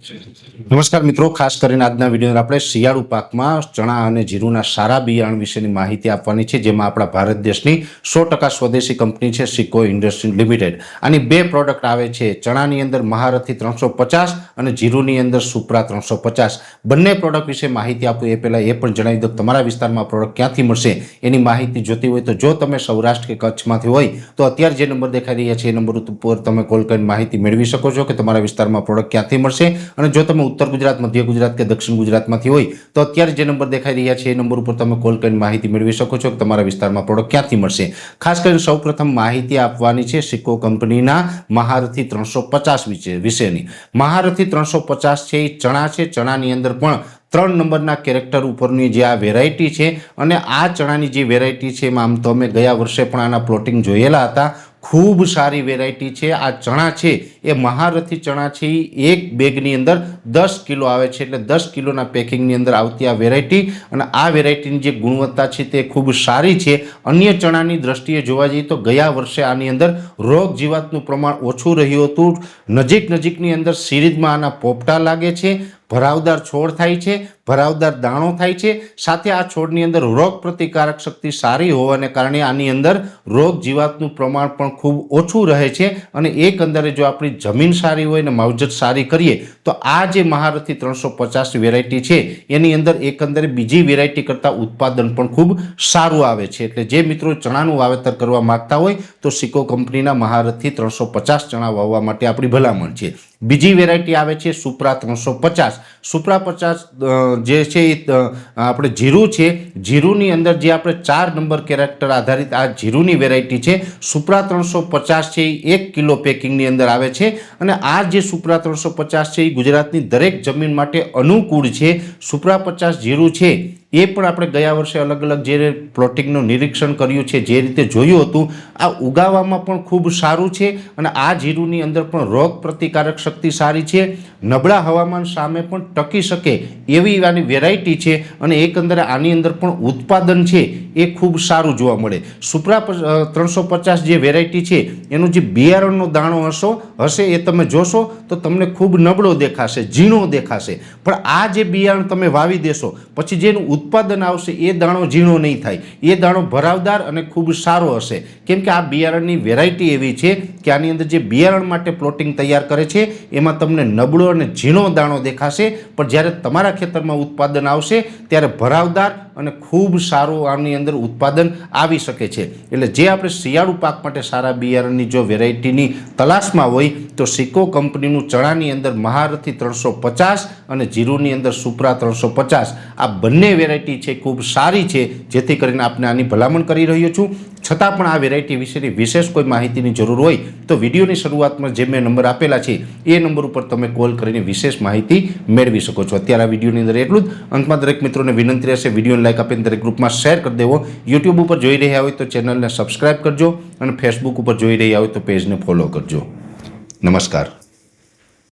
નમસ્કાર મિત્રો, ખાસ કરીને આજના વીડિયો આપણે શિયાળુ પાકમાં ચણા અને જીરુના સારા બિયારણ વિશેની માહિતી આપવાની છે, જેમાં આપણા ભારત દેશની સો ટકા સ્વદેશી કંપની છે સિકો ઇન્ડસ્ટ્રી લિમિટેડ. આની બે પ્રોડક્ટ આવે છે, ચણાની અંદર મહારથી ત્રણસો પચાસ અને જીરુની અંદર સુપ્રા ત્રણસો પચાસ. બંને પ્રોડક્ટ વિશે માહિતી આપું, એ પહેલાં એ પણ જણાવી દો કે તમારા વિસ્તારમાં પ્રોડક્ટ ક્યાંથી મળશે. એની માહિતી જોતી હોય તો જો તમે સૌરાષ્ટ્ર કે કચ્છમાંથી હોય, તો અત્યારે જે નંબર દેખાઈ રહ્યા છે, એ નંબર ઉપર તમે કોલ કરીને માહિતી મેળવી શકો છો કે તમારા વિસ્તારમાં પ્રોડક્ટ ક્યાંથી મળશે. અને જો તમે ઉત્તર ગુજરાત, મધ્ય ગુજરાત કે દક્ષિણ ગુજરાતમાંથી હોય, તો અત્યારે જે નંબર દેખાઈ રહ્યા છે, એ નંબર ઉપર તમે કોલ કરીને માહિતી મેળવી શકો છો કે તમારા વિસ્તારમાં પ્રોડક્ટ ક્યાંથી મળશે. ખાસ કરીને સૌપ્રથમ માહિતી આપવાની છે સિક્કો કંપનીના મહારથી ત્રણસો પચાસ વિશે વિશેની. મહારથી ત્રણસો પચાસ છે, એ ચણા છે. ચણાની અંદર પણ ત્રણ નંબરના કેરેક્ટર ઉપરની જે આ વેરાયટી છે અને આ ચણાની જે વેરાયટી છે એમાં આમ તો અમે ગયા વર્ષે પણ આના પ્લોટિંગ જોયેલા હતા. ખૂબ સારી વેરાયટી છે. આ ચણા છે એ મહારથી ચણા છે. એક બેગની અંદર દસ કિલો આવે છે એટલે દસ કિલોના પેકિંગની અંદર આવતી આ વેરાયટી અને આ વેરાયટીની જે ગુણવત્તા છે તે ખૂબ સારી છે. અન્ય ચણાની દ્રષ્ટિએ જોવા જઈએ તો ગયા વર્ષે આની અંદર રોગ જીવાતનું પ્રમાણ ઓછું રહ્યું હતું. નજીક નજીકની અંદર સિરીઝમાં આના પોપટા લાગે છે, ભરાવદાર છોડ થાય છે, ભરાવદાર દાણો થાય છે. સાથે આ છોડની અંદર રોગ પ્રતિકારક શક્તિ સારી હોવાને કારણે આની અંદર રોગ જીવાતનું પ્રમાણ પણ ખૂબ ઓછું રહે છે અને એકંદરે જો આપણી જમીન સારી હોય ને માવજત સારી કરીએ, તો આ જે મહારથી ત્રણસો પચાસ વેરાયટી છે, એની અંદર એકંદરે બીજી વેરાયટી કરતાં ઉત્પાદન પણ ખૂબ સારું આવે છે. એટલે જે મિત્રો ચણાનું વાવેતર કરવા માગતા હોય, તો સિકો કંપનીના મહારથી ત્રણસો પચાસ ચણા વાવવા માટે આપણી ભલામણ છે. બીજી વેરાયટી આવે છે સુપ્રા ત્રણસો પચાસ. સુપરા પચાસ જે છે એ આપણે જીરું છે, જીરુંની અંદર જે આપણે ચાર નંબર કેરેક્ટર આધારિત આ જીરુંની વેરાયટી છે, સુપ્રા ત્રણસો પચાસ છે એ એક કિલો પેકિંગની અંદર આવે છે અને આ જે સુપ્રા ત્રણસો પચાસ છે એ ગુજરાતની દરેક જમીન માટે અનુકૂળ છે. સુપરા પચાસ જીરું છે એ પણ આપણે ગયા વર્ષે અલગ અલગ જે પ્લોટિંગનું નિરીક્ષણ કર્યું છે, જે રીતે જોયું હતું, આ ઉગાવવામાં પણ ખૂબ સારું છે અને આ જીરુની અંદર પણ રોગ પ્રતિકારક શક્તિ સારી છે. નબળા હવામાન સામે પણ ટકી શકે એવી આની વેરાયટી છે અને એકંદરે આની અંદર પણ ઉત્પાદન છે એ ખૂબ સારું જોવા મળે. સુપરા ત્રણસો પચાસ જે વેરાયટી છે, એનું જે બિયારણનો દાણો હશો, હશે એ તમે જોશો તો તમને ખૂબ નબળો દેખાશે, ઝીણો દેખાશે. પણ આ જે બિયારણ તમે વાવી દેશો, પછી જેનું ઉત્પાદન આવશે, એ દાણો ઝીણો નહીં થાય. એ દાણો ભરાવદાર અને ખૂબ સારો હશે. કેમ કે આ બિયારણની વેરાયટી એવી છે કે આની અંદર જે બિયારણ માટે પ્લોટિંગ તૈયાર કરે છે, એમાં તમને નબળો અને ઝીણો દાણો દેખાશે. પણ જ્યારે તમારા ખેતરમાં ઉત્પાદન આવશે, ત્યારે ભરાવદાર અને ખૂબ સારું આની અંદર ઉત્પાદન આવી શકે છે. એટલે જે આપણે શિયાળુ પાક માટે સારા બિયારણની જો વેરાયટીની તલાશમાં હોય, તો સિકો કંપનીનું ચણાની અંદર મહારથી ત્રણસો પચાસ અને જીરુની અંદર સુપ્રા ત્રણસો પચાસ. આ બંને વેરાયટી છે, ખૂબ સારી છે, જેથી કરીને આપણે આની ભલામણ કરી રહ્યો છું. છતાં પણ આ વેરાયટી વિશેની વિશેષ કોઈ માહિતીની જરૂર હોય તો વિડીયોની શરૂઆતમાં જે મેં નંબર આપેલા છે, એ નંબર ઉપર તમે કોલ કરીને વિશેષ માહિતી મેળવી શકો છો. અત્યારે આ વિડીયોની અંદર એટલું જ. અંતમાં દરેક મિત્રોને વિનંતી રહેશે, વિડીયોને લાઈક આપીને દરેક ગ્રુપમાં શેર કરી દેવો. યુટ્યુબ ઉપર જોઈ રહ્યા હોય તો ચેનલને સબસ્ક્રાઇબ કરજો અને ફેસબુક ઉપર જોઈ રહ્યા હોય તો પેજને ફોલો કરજો. નમસ્કાર.